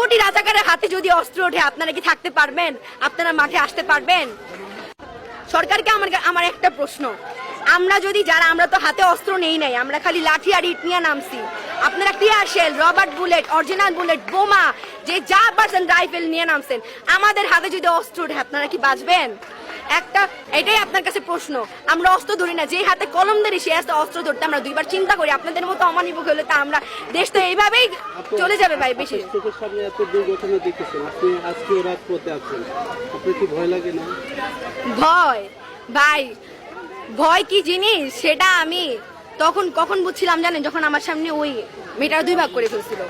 কোটি রাজাকারের হাতে যদি অস্ত্র ওঠে, আপনারা কি থাকতে পারবেন? আপনারা মাঠে আসতে পারবেন? সরকারকে আমার আমার একটা প্রশ্ন। আমরা যদি যারা, আমরা তো হাতে অস্ত্র নেই নাই, আমরা খালি লাঠি আর ইট নিয়ে নামছি। আপনারা tear shell rubber bullet, original bullet, বোমা, যে যা পারছেন রাইফেল নিয়ে নামছেন, আমাদের হাতে যদি অস্ত্র ওঠে, আপনারা কি বাঁচবেন? একটা এটাই আপনার কাছে প্রশ্ন। আমরা অস্ত্র ধরি না যে হাতে কলম ধরি সে হাতে অস্ত্র ধরতে আমরা দুইবার চিন্তা করি আপনাদের মতো অমানিব হলে তা আমরা দেশ তো এইভাবেই চলে যাবে ভাই বেশি। চোখের সামনে এত দুর্ঘটনা দেখেছেন আপনি আজকে রাজপথে আছেন আপনার কি ভয় লাগে না? ভয়? ভাই ভয় কি জিনিস? সেটা আমি তখন কখন বুঝছিলাম জানেন যখন আমার সামনে ওই মেয়েটা দুই ভাগ করে ফেলছিল।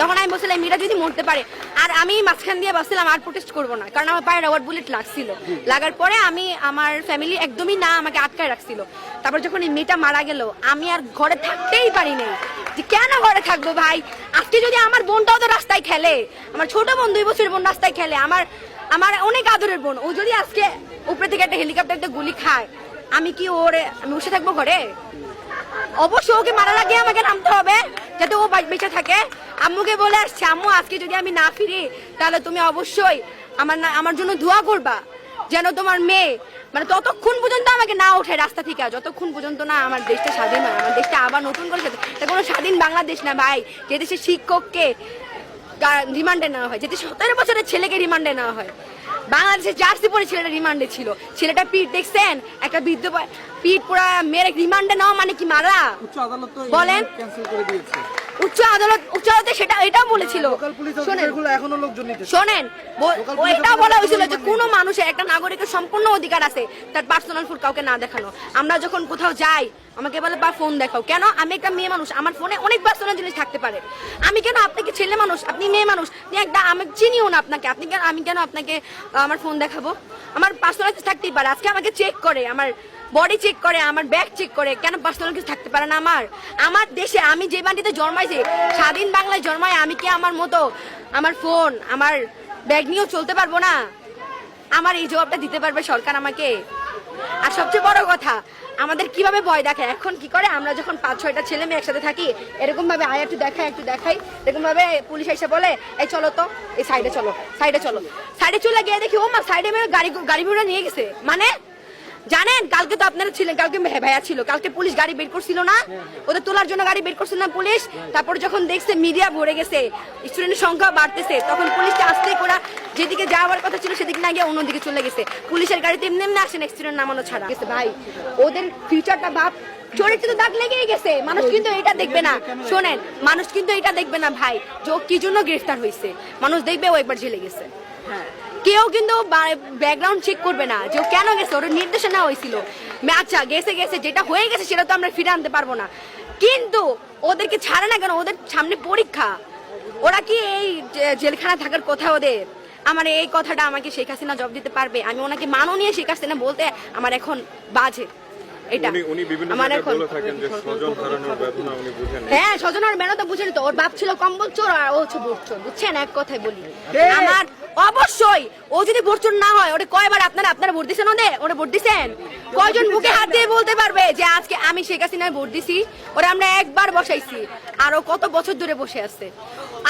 তখন আমি বলছিলাম মেয়েটা যদি মরতে পারে। আর আমি মাঝখান দিয়ে বসছিলাম আর প্রোটেস্ট করব না। কারণ আমার পায়ে রবার বুলেট লাগছিল। লাগার পরে আমি, আমার ফ্যামিলি একদমই না আমাকে আটকায় রাখছিল। তারপর যখন এই মেয়েটা মারা গেল, আমি আর ঘরে থাকতেই পারি নাই। যে কেন ঘরে থাকব ভাই? আজকে যদি আমার বোনটাও তো রাস্তায় খেলে, আমার ছোট বোন দুই বছরের বোন রাস্তায় খেলে, আমার আমার অনেক আদরের বোন, ও যদি আজকে উপরে থেকে একটা হেলিকপ্টার একটা গুলি খায়, আমি কি ওরে, আমি বসে থাকব ঘরে? অবশ্যই ওকে মারা লাগিয়ে আমাকে নামতে হবে। যাতে ও বাঁচ- থাকে। আম্মুকে বলে আসছে, আম্মু, আজকে যদি আমি না ফিরি, তাহলে তুমি অবশ্যই আমার আমার জন্য দোয়া করবা, যেন তোমার মেয়ে মানে ততক্ষণ পর্যন্ত আমাকে না ওঠে রাস্তা থেকে যতক্ষণ পর্যন্ত না আমার দেশটা স্বাধীন হয়, আমার দেশটা আবার নতুন করে এটা কোনো স্বাধীন বাংলাদেশ না, ভাই। যে দেশে শিক্ষককে রিমান্ডে নেওয়া হয় যেতে সতেরো বছরের ছেলেকে রিমান্ডে নেওয়া হয়। বাংলাদেশে জার্সি পরে ছেলেটা রিমান্ডে ছিল। ছেলেটা পিঠ দেখছেন? একটা বৃদ্ধ পিঠ পুরা মেরে রিমান্ডে নেওয়া মানে কি মারা? উচ্চ আদালত তো বলেন। ক্যান্সেল করে দিয়েছে। উচ্চ আদালত উচ্চ আদালতে সেটা এটাও বলেছিল। শোনেন। এখনও লোকজন শোনেন police বলা হয়েছিল যে কোনো মানুষের একটা নাগরিকের সম্পূর্ণ অধিকার আছে তার পার্সোনাল কাউকে না দেখানো। আমরা যখন কোথাও যাই আমাকে বলে বা ফোন দেখাও। কেন? আমি একটা মেয়ে মানুষ আমার ফোনে অনেক পার্সোনাল জিনিস থাকতে পারে। আমি কেন আপনাকে ছেলে মানুষ আপনি মেয়ে মানুষ? আপনি একটা আমি চিনিও না আপনাকে। আপনি কেন আমি কেন আপনাকে আমার ফোন দেখাবো? আমার পার্সোনাল থাকতেই পারে। আজকে আমাকে চেক করে আমার বডি চেক করে, আমার ব্যাগ চেক করে, কেন পার্সোনাল কিছু থাকতে পারে না আমার? আমার দেশে আমি যে মাটিতে জন্মাইছি, স্বাধীন বাংলায় জন্মায় আমি কি আমার মতো আমার ফোন আমার ব্যাগ নিয়েও চলতে পারব না? আমার এই জবাবটা দিতে পারবে সরকার আমাকে? আর সবচেয়ে বড় কথা, আমাদের কীভাবে ভয় দেখে? এখন কি করে? আমরা যখন পাঁচ, ছয়টা ছেলে মেয়ে একসাথে থাকি এরকম ভাবে আয় একটু দেখাই একটু দেখাই। এরকম ভাবে পুলিশ এসে বলে, এই চলো তো, এই সাইডে চলো সাইডে চলো। সাইডে চলে গিয়ে দেখি ও মা সাইডে গাড়ি গাড়ি ঘোড়া নিয়ে গেছে। মানে জানেন? কালকে তো আপনারা ছিলেন কালকে ভাইয়া ছিল। কালকে পুলিশ গাড়ি বের করছিল না? ওদের তোলার জন্য গাড়ি বের করছিল না পুলিশ? তারপর যখন দেখছে মিডিয়া ভরে গেছে স্টুডেন্টের সংখ্যা বাড়তেছে তখন পুলিশটা আসতে করা যেদিকে যাওয়ার কথা ছিল সেদিকে না গিয়ে অন্যদিকে চলে গেছে। পুলিশের গাড়িতে এমনি এমনি আসেন স্টুডেন্ট নামানো ছাড়া। গেছে ভাই ওদের ফিউচারটা ভাব চরিত্র দাগ লেগেই গেছে। মানুষ কিন্তু এটা দেখবে না। শোনেন মানুষ কিন্তু এটা দেখবে না ভাই যে কি জন্য গ্রেফতার হয়েছে মানুষ দেখবে ও একবার জেলে গেছে। কেউ কিন্তু ব্যাকগ্রাউন্ড চেক করবে না যে কেন গেছে ওর নির্দেশনা হয়েছিল। আচ্ছা গেছে গেছে যেটা হয়ে গেছে সেটা তো আমরা ফিরে আনতে পারব না। কিন্তু ওদেরকে ছাড়ে না কেন? ওদের সামনে পরীক্ষা। ওরা কি এই জে- জেলখানায় থাকার কথা ওদের? আমার এই কথাটা আমাকে শেখ হাসিনা জব দিতে পারবে? আমি ওনাকে মাননীয় শেখ হাসিনা বলতে আমার এখন বাজে। এটা। উনি উনি বিভিন্ন আমার এখন বলে স্বজন হ্যাঁ স্বজনের মেনো তো বুঝেনি তো। ওর বাপ ছিল কম্বল চোর আর ও হচ্ছে বোট চোর বুঝছেন? এক কথাই বলি। আমার অবশ্যই। ও যদি বোট চোর না হয় ওটা কয়বার আপনারা আপনারা ভোট দিছেন ওদের? ওরা ভোট দিছেন? কয়জন বুকে হাত দিয়ে বলতে পারবে যে আজকে আমি শেখ হাসিনায় ভোট দিছি? ওরা আমরা একবার বসাইছি। আর ও কত বছর ধরে বসে আছে।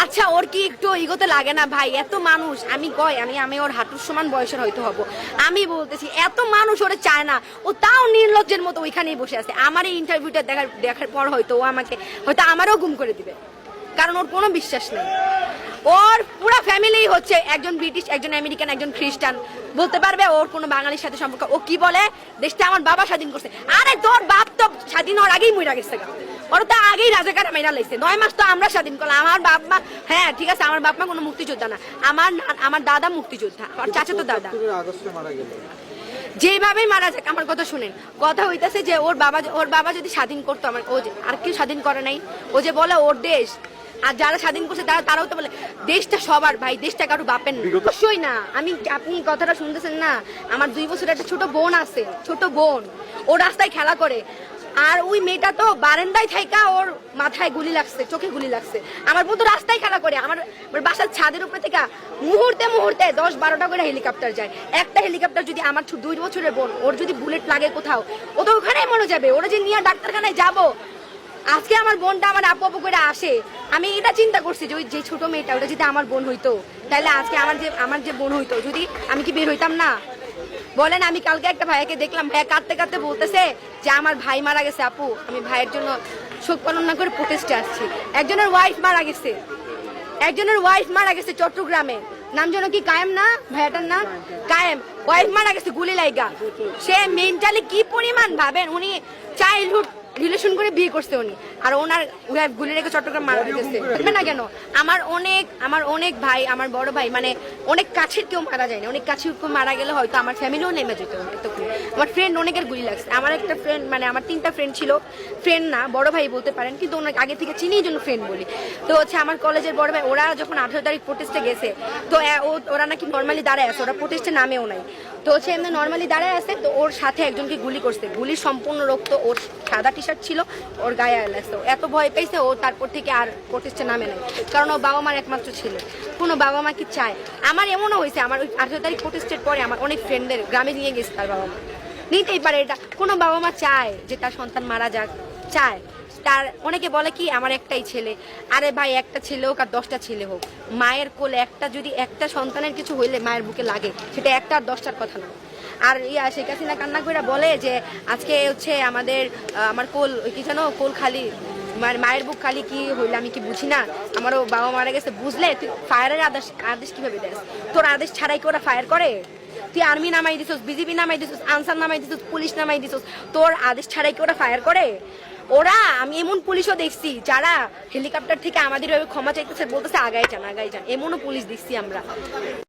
আচ্ছা ওর কি একটু ইগোতে লাগে না? ভাই, এত মানুষ, আমি কয় আমি আমি ওর হাঁটুর সমান বয়সের হয়তো হব। আমি বলতেছি, এত মানুষ ওরে চায় না। ও তাও নির্লজ্জের মতো ওইখানেই বসে আছে। আমার এই ইন্টারভিউটা দেখার দেখার পর হয়তো ও আমাকে, হয়তো আমারও গুম করে দিবে। কারণ ওর কোনো বিশ্বাস নেই। ওর পুরো ফ্যামিলি হচ্ছে একজন ব্রিটিশ, একজন আমেরিকান, একজন খ্রিস্টান। বলতে পারবে ওর কোনো বাঙালির সাথে সম্পর্ক। ও কি বলে? দেশটা আমার বাবা স্বাধীন করছে। আরে তোর বাপ তো স্বাধীন হওয়ার আগেই মরে গেছে ওর তো আগেই রাজাকার মেরা লাগছে নয় মাস তো আমরা স্বাধীন করলাম। আমার বাপ মা হ্যাঁ ঠিক আছে, আমার বাপ মা কোনো মুক্তিযোদ্ধা না। আমার আমার দাদা মুক্তিযোদ্ধা। আমার চাচা তো দাদা। যেভাবে মারা যাক, আমার কথা শুনেন। কথা হইতাছে যে ওর বাবা ওর বাবা যদি স্বাধীন করতো আমার ও আর কেউ স্বাধীন করে নাই। ও যে বলে ওর দেশ আর যারা স্বাধীন করছে তারা তারাও তো বলে দেশটা সবার ভাই দেশটা কারও বাপের না। অবশ্যই না। আমি আপনি কথাটা শুনতেছেন না? আমার দুই বছরের একটা ছোট বোন আছে ছোট বোন। ও রাস্তায় খেলা করে। আর ওই মেয়েটা তো বারান্দায় থাইকা ওর মাথায় গুলি লাগছে চোখে গুলি লাগছে। আমার বোন তো রাস্তায় খেলা করে। আমার বাসার ছাদের উপরে থেকে মুহূর্তে মুহূর্তে দশ বারোটা করে হেলিকপ্টার যায়। একটা হেলিকপ্টার যদি আমার দুই বছরের বোন ওর যদি বুলেট লাগে কোথাও ও তো ওখানেই মরে যাবে। ওরা যে নিয়ে ডাক্তারখানায় যাব আজকে আমার বোনটা আমার আপু আপু করে আসে। আমি এটা চিন্তা করছি যে ওই যে ছোট মেয়েটা, ওটা যদি আমার বোন হইতো, তাহলে আজকে আমার যে আমার যে বোন হইতো, যদি আমি কি বের হইতাম না? বলেন, আমি কালকে একটা ভাইয়াকে দেখলাম ভাইয়া কাঁদতে কাঁদতে বলতেছে যে আমার ভাই মারা গেছে আপু, আমি ভাইয়ের জন্য শোক পালন না করে প্রোটেস্টে আসছি। একজনের ওয়াইফ মারা গেছে। একজনের ওয়াইফ মারা গেছে চট্টগ্রামে। নাম যেন কি কায়েম না? ভাইয়াটার নাম? কায়েম। ওয়াইফ মারা গেছে গুলি লাইগা। সে মেন্টালি কি পরিমাণ ভাবেন? উনি চাইল্ডহুড রিলেশন করে বিয়ে করছে উনি। আর ওনার ওয়াইফ গুলি রেখে চট্টগ্রাম মারা গেছে। না কেন? আমার অনেক আমার অনেক ভাই, আমার বড় ভাই মানে অনেক কাছের কেউ মারা যায়নি অনেক কাছের কেউ মারা গেলে হয়তো আমার ফ্যামিলিও নেমে যেত আমার ফ্রেন্ড অনেকের গুলি লাগছে। আমার একটা ফ্রেন্ড মানে আমার তিনটা ফ্রেন্ড ছিল। ফ্রেন্ড না, বড় ভাই বলতে পারেন, কিন্তু ওনাকে আগে থেকে চিনি জন্য ফ্রেন্ড বলি। তো হচ্ছে আমার কলেজের বড় ভাই, ওরা যখন আঠারো তারিখ প্রোটেস্টে গেছে, তো ওরা নাকি নর্মালি দাঁড়ায় আছে, ওরা প্রোটেস্টে নামেও নাই। তো হচ্ছে এমনি নর্মালি দাঁড়ায় আছে, তো ওর সাথে একজনকে গুলি করছে। গুলি সম্পূর্ণ রক্ত, ওর সাদা টি শার্ট ছিল, ওর গায়ে লাগছে। এত ভয় পেয়েছে, ও তারপর থেকে আর প্রতিষ্ঠা নামে নাই। কারণ ও বাবা মার একমাত্র ছেলে। কোনো বাবা মা কি চায়? আমার এমনও হয়েছে, আমার ওই আঠারো তারিখ প্রোটেস্টের পরে আমার অনেক ফ্রেন্ডদের গ্রামে নিয়ে গেছে তার বাবা মা নিতেই পারে এটা। কোনো বাবা মা চায় যে তার সন্তান মারা যাক। চায়। তার অনেকে বলে কি, আমার একটাই ছেলে। আরে ভাই, একটা ছেলে হোক আর দশটা ছেলে হোক। মায়ের কোলে একটা যদি একটা সন্তানের কিছু হইলে মায়ের বুকে লাগে, সেটা একটা আর দশটার কথা না। আর ইয়া, শেখ হাসিনা কান্না করে বলে যে, আজকে হচ্ছে আমাদের আমার কোল কি জানো কোল খালি মানে মায়ের বুক খালি কি হইলে আমি কি বুঝি না? আমারও বাবা মারা গেছে, বুঝলে? তুই ফায়ারের আদেশ আদেশ কীভাবে দেস? তোর আদেশ ছাড়াই কি ওরা ফায়ার করে? তুই আর্মি নামাই দিছিস বিজেপি নামাই দিছিস, আনসার নামাই দিছিস, পুলিশ নামাই দিছিস, তোর আদেশ ছাড়াই কি ওরা ফায়ার করে? ওরা, আমি এমন পুলিশও দেখছি যারা হেলিকপ্টার থেকে আমাদের ক্ষমা চাইতেছে, বলতেছে আগাই যান আগাই যান। এমনও পুলিশ দেখছি আমরা।